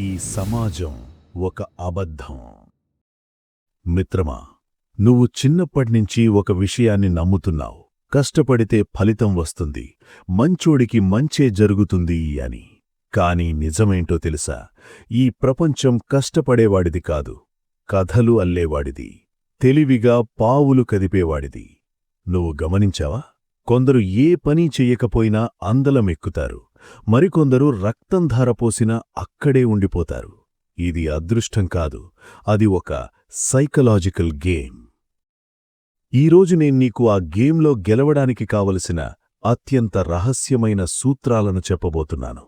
ఈ సమాజం ఒక అబద్ధం. మిత్రమా నువ్వు చిన్నప్పటినుంచి ఒక విషయాన్ని నమ్ముతున్నావు. కష్టపడితే ఫలితం వస్తుంది. మంచోడికి మంచే జరుగుతుంది అని. కాని నిజమేంటో తెలుసా? ఈ ప్రపంచం కష్టపడేవాడిది కాదు. కథలు అల్లేవాడిది. తెలివిగా పావులు కదిపేవాడిది. నువ్వు గమనించావా? కొందరు ఏ పని చెయ్యకపోయినా అందలమెక్కుతారు మరికొందరు రక్తం ధారపోసినా అక్కడే ఉండిపోతారు. ఇది అదృష్టం కాదు అది ఒక సైకలాజికల్ గేమ్. ఈరోజు నేను నీకు ఆ గేమ్లో గెలవడానికి కావలసిన అత్యంత రహస్యమైన సూత్రాలను చెప్పబోతున్నాను.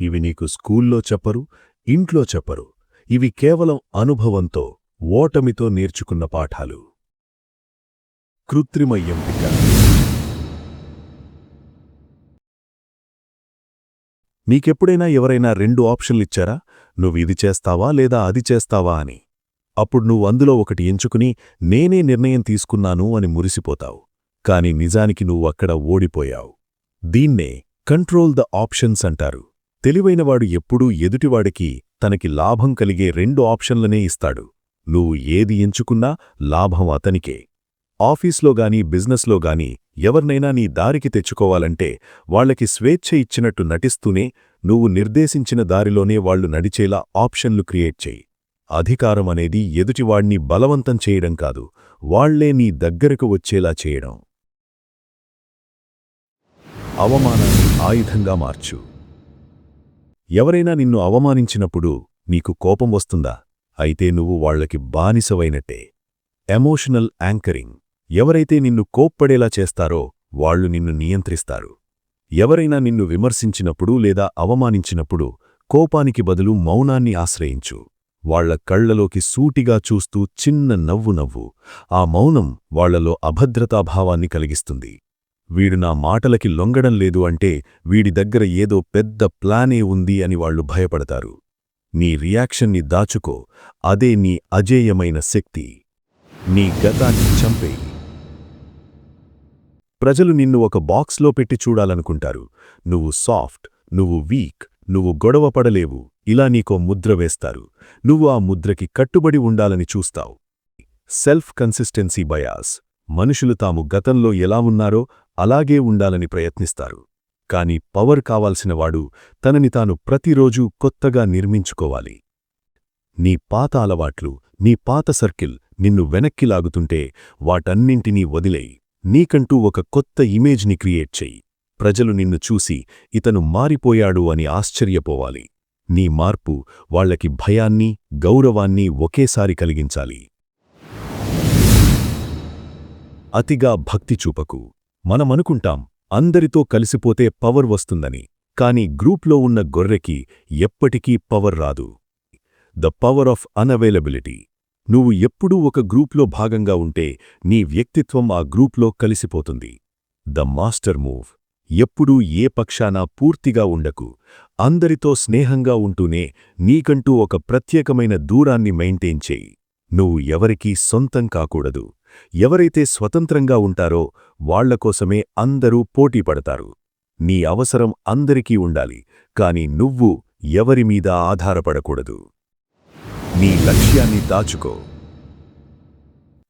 ఇవి నీకు స్కూల్లో చెప్పరు ఇంట్లో చెప్పరు. ఇవి కేవలం అనుభవంతో ఓటమితో నేర్చుకున్న పాఠాలు. కృత్రిమ ఎంపిక. నీకెప్పుడైనా ఎవరైనా రెండు ఆప్షన్లిచ్చారా నువ్వు ఇది చేస్తావా లేదా అది చేస్తావా అని. అప్పుడు నువ్వు అందులో ఒకటి ఎంచుకుని నేనే నిర్ణయం తీసుకున్నాను అని మురిసిపోతావు. కాని నిజానికి నువ్వు అక్కడ ఓడిపోయావు. దీన్నే కంట్రోల్ ద ఆప్షన్స్ అంటారు. తెలివైనవాడు ఎప్పుడూ ఎదుటివాడికి తనకి లాభం కలిగే రెండు ఆప్షన్లనే ఇస్తాడు. నువ్వు ఏది ఎంచుకున్నా లాభం అతనికే. ఆఫీస్లో గాని బిజినెస్లో గాని ఎవర్నైనా నీ దారికి తెచ్చుకోవాలంటే వాళ్ళకి స్వేచ్ఛ ఇచ్చినట్టు నటిస్తూనే నువ్వు నిర్దేశించిన దారిలోనే వాళ్ళు నడిచేలా ఆప్షన్లు క్రియేట్ చెయ్యి అధికారం అనేది ఎదుటివాణ్ణి బలవంతం చేయడం కాదు వాళ్ళే నీ దగ్గరకు వచ్చేలా చేయడం. అవమానాన్ని ఆయుధంగా మార్చు. ఎవరైనా నిన్ను అవమానించినప్పుడు నీకు కోపం వస్తుందా? అయితే నువ్వు వాళ్ళకి బానిసవైనట్టే. Emotional anchoring. ఎవరైతే నిన్ను కోప్పడేలా చేస్తారో వాళ్ళు నిన్ను నియంత్రిస్తారు. ఎవరైనా నిన్ను విమర్శించినప్పుడు లేదా అవమానించినప్పుడు కోపానికి బదులు మౌనాన్ని ఆశ్రయించు. వాళ్ళ కళ్ళలోకి సూటిగా చూస్తూ చిన్న నవ్వు నవ్వు. ఆ మౌనం వాళ్ళలో అభద్రతాభావాన్ని కలిగిస్తుంది. వీడు నా మాటలకి లొంగడం లేదు అంటే వీడి దగ్గర ఏదో పెద్ద ప్లానే ఉంది అని వాళ్ళు భయపడతారు. నీ రియాక్షన్ని దాచుకో. అదే నీ అజేయమైన శక్తి. నీ గతాన్ని చంపేయి. ప్రజలు నిన్ను ఒక బాక్స్లో పెట్టి చూడాలనుకుంటారు. నువ్వు సాఫ్ట్ నువ్వు వీక్ నువ్వు గొడవపడలేవు ఇలా నీకో ముద్ర వేస్తారు. నువ్వు ఆ ముద్రకి కట్టుబడి ఉండాలని చూస్తావు. Self consistency bias. మనుషులు తాము గతంలో ఎలా ఉన్నారో అలాగే ఉండాలని ప్రయత్నిస్తారు. కాని పవర్ కావాల్సినవాడు తనని తాను ప్రతిరోజూ కొత్తగా నిర్మించుకోవాలి. నీ పాత అలవాట్లు నీ పాత సర్కిల్ నిన్ను వెనక్కి లాగుతుంటే వాటన్నింటినీ వదిలేయి. నీకంటూ ఒక కొత్త ఇమేజ్ని క్రియేట్ చెయ్యి. ప్రజలు నిన్ను చూసి ఇతను మారిపోయాడు అని ఆశ్చర్యపోవాలి. నీ మార్పు వాళ్ళకి భయాన్ని గౌరవాన్ని ఒకేసారి కలిగించాలి. అతిగా భక్తి చూపకు. మనమనుకుంటాం అందరితో కలిసిపోతే పవర్ వస్తుందని. కాని గ్రూప్లో ఉన్న గొర్రెకి ఎప్పటికీ పవర్ రాదు. ద పవర్ ఆఫ్ అనవైలబిలిటీ నువ్వు ఎప్పుడూ ఒక గ్రూప్లో భాగంగా ఉంటే నీ వ్యక్తిత్వం ఆ గ్రూప్లో కలిసిపోతుంది. The master move. ఎప్పుడూ ఏ పక్షాన పూర్తిగా ఉండకు. అందరితో స్నేహంగా ఉంటూనే నీకంటూ ఒక ప్రత్యేకమైన దూరాన్ని మెయింటైన్ చేయి. నువ్వు ఎవరికీ సొంతం కాకూడదు. ఎవరైతే స్వతంత్రంగా ఉంటారో వాళ్ళకోసమే అందరూ పోటీపడతారు నీ అవసరం అందరికీ ఉండాలి కాని నువ్వు ఎవరిమీద ఆధారపడకూడదు. నీ లక్ష్యాన్ని దాచుకో.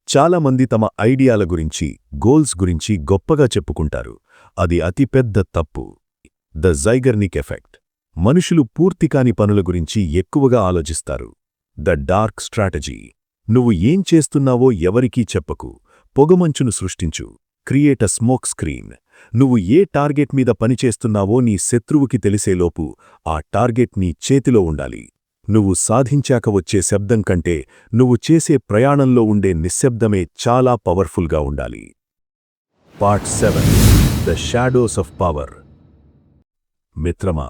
చాలామంది తమ ఐడియాల గురించి గోల్స్ గురించి గొప్పగా చెప్పుకుంటారు. అది అతిపెద్ద తప్పు. The Zeigarnik effect. మనుషులు పూర్తికాని పనుల గురించి ఎక్కువగా ఆలోచిస్తారు. The dark strategy. నువ్వు ఏం చేస్తున్నావో ఎవరికీ చెప్పకు. పొగమంచును సృష్టించు. Create a smoke screen. నువ్వు ఏ టార్గెట్ మీద పనిచేస్తున్నావో నీ శత్రువుకి తెలిసేలోపు ఆ టార్గెట్ నీ చేతిలో ఉండాలి. నువ్వు సాధించాక వచ్చే శబ్దం కంటే నువ్వు చేసే ప్రయాణంలో ఉండే నిశ్శబ్దమే చాలా పవర్ఫుల్గా ఉండాలి. Part seven. The shadows of power. మిత్రమా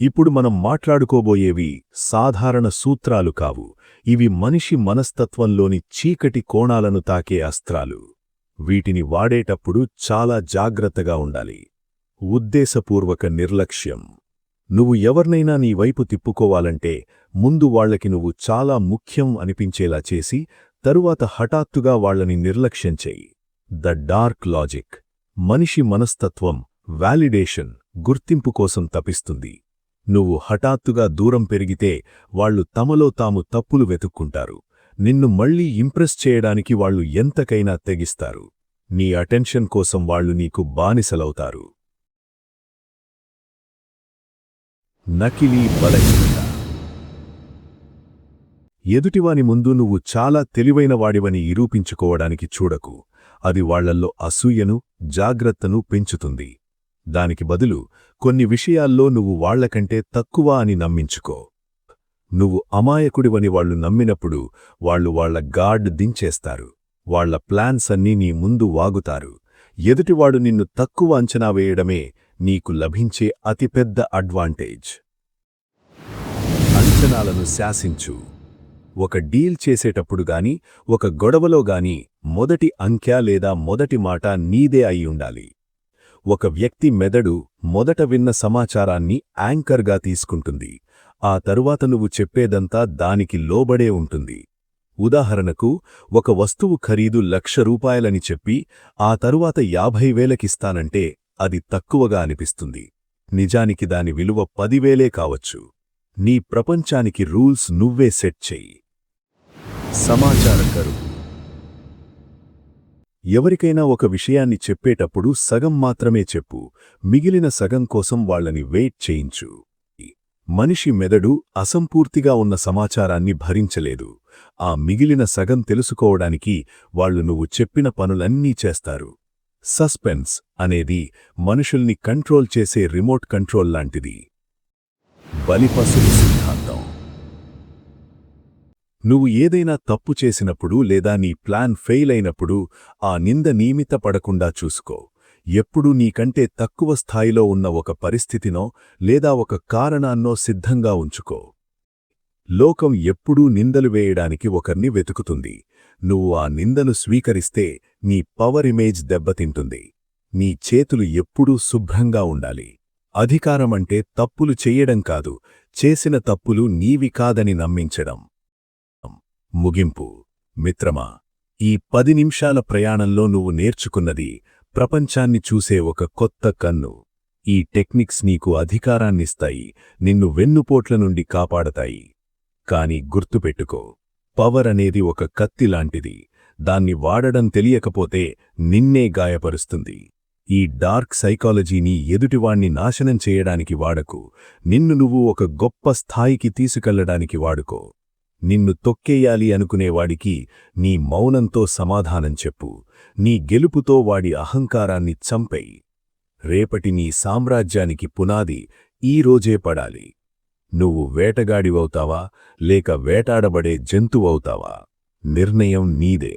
ఇప్పుడు మనం మాట్లాడుకోబోయేవి సాధారణ సూత్రాలు కావు. ఇవి మనిషి మనస్తత్వంలోని చీకటి కోణాలను తాకే అస్త్రాలు. వీటిని వాడేటప్పుడు చాలా జాగ్రత్తగా ఉండాలి. ఉద్దేశపూర్వక నిర్లక్ష్యం. నువ్వు ఎవర్నైనా నీ వైపు తిప్పుకోవాలంటే ముందు వాళ్ళకి నువ్వు చాలా ముఖ్యం అనిపించేలా చేసి తరువాత హఠాత్తుగా వాళ్ళని నిర్లక్ష్యం చెయ్యి. The dark logic. మనిషి మనస్తత్వం వాలిడేషన్ గుర్తింపు కోసం తపిస్తుంది నువ్వు హఠాత్తుగా దూరం పెరిగితే వాళ్ళు తమలో తాము తప్పులు వెతుక్కుంటారు. నిన్ను మళ్ళీ ఇంప్రెస్ చేయడానికి వాళ్ళు ఎంతకైనా తెగిస్తారు. నీ అటెన్షన్ కోసం వాళ్ళు నీకు బానిసలవుతారు. నకిలీ బలహీనత. ఎదుటివాని ముందు నువ్వు చాలా తెలివైనవాడివని నిరూపించుకోవడానికి చూడకు. అది వాళ్ళల్లో అసూయను జాగ్రత్తను పెంచుతుంది. దానికి బదులు కొన్ని విషయాల్లో నువ్వు వాళ్ళకంటే తక్కువ అని నమ్మించుకో. నువ్వు అమాయకుడివని వాళ్ళు నమ్మినప్పుడు వాళ్ళు వాళ్ళ గార్డ్ దించేస్తారు. వాళ్ళ ప్లాన్స్ అన్నీ నీ ముందు వాగుతారు. ఎదుటివాడు నిన్ను తక్కువ అంచనా వేయడమే నీకు లభించే అతిపెద్ద అడ్వాంటేజ్. అంచనాలను శాసించు. ఒక డీల్ చేసేటప్పుడు గాని ఒక గొడవలో గాని మొదటి అంక్య లేదా మొదటి మాట నీదే అయి ఉండాలి. ఒక వ్యక్తి మెదడు మొదట విన్న సమాచారాన్ని యాంకర్గా తీసుకుంటుంది. ఆ తరువాత నువ్వు చెప్పేదంతా దానికి లోబడే ఉంటుంది. ఉదాహరణకు ఒక వస్తువు ఖరీదు లక్ష రూపాయలని చెప్పి ఆ తరువాత యాభై వేలకిస్తానంటే అది తక్కువగా అనిపిస్తుంది. నిజానికి దాని విలువ పదివేలే కావచ్చు. నీ ప్రపంచానికి రూల్స్ నువ్వే సెట్ చెయ్యి. సమాచార కరువు ఎవరికైనా ఒక విషయాన్ని చెప్పేటప్పుడు సగం మాత్రమే చెప్పు. మిగిలిన సగం కోసం వాళ్ళని వెయిట్ చేయించు. మనిషి మెదడు అసంపూర్తిగా ఉన్న సమాచారాన్ని భరించలేదు. ఆ మిగిలిన సగం తెలుసుకోవడానికి వాళ్ళు నువ్వు చెప్పిన పనులన్నీ చేస్తారు. సస్పెన్స్ అనేది మనుషుల్ని కంట్రోల్ చేసే రిమోట్ కంట్రోల్ లాంటిది. బలిపసులు సిద్ధాంతం. నువ్వు ఏదైనా తప్పు చేసినప్పుడు లేదా నీ ప్లాన్ ఫెయిల్ అయినప్పుడు ఆ నింద నియమిత పడకుండా చూసుకో. ఎప్పుడూ నీకంటే తక్కువ స్థాయిలో ఉన్న ఒక పరిస్థితినో లేదా ఒక కారణాన్నో సిద్ధంగా ఉంచుకో. లోకం ఎప్పుడూ నిందలు వేయడానికి ఒకర్ని వెతుకుతుంది. నువ్వు ఆ నిందను స్వీకరిస్తే నీ పవర్ ఇమేజ్ దెబ్బతింటుంది. మీ చేతులు ఎప్పుడూ శుభ్రంగా ఉండాలి. అధికారమంటే తప్పులు చెయ్యడం కాదు చేసిన తప్పులు నీవి కాదని నమ్మించడం. ముగింపు. మిత్రమా ఈ పది నిమిషాల ప్రయాణంలో నువ్వు నేర్చుకున్నది ప్రపంచాన్ని చూసే ఒక కొత్త కన్ను. ఈ టెక్నిక్స్ నీకు అధికారాన్నిస్తాయి నిన్ను వెన్నుపోట్ల నుండి కాపాడతాయి. కాని గుర్తుపెట్టుకో పవర్ అనేది ఒక కత్తిలాంటిది దాన్ని వాడడం తెలియకపోతే నిన్నే గాయపరుస్తుంది. ఈ డార్క్ సైకాలజీని ఎదుటివాణ్ణి నాశనం చేయడానికి వాడకు. నిన్ను నువ్వు ఒక గొప్ప స్థాయికి తీసుకెళ్ళడానికి వాడుకో. నిన్ను తొక్కేయాలి అనుకునేవాడికి నీ మౌనంతో సమాధానం చెప్పు. నీ గెలుపుతో వాడి అహంకారాన్ని చంపెయి. రేపటి నీ సామ్రాజ్యానికి పునాది ఈ రోజే పడాలి. నువ్వు వేటగాడివవుతావా? లేక వేటాడబడే జంతువవుతావా? నిర్ణయం నీదే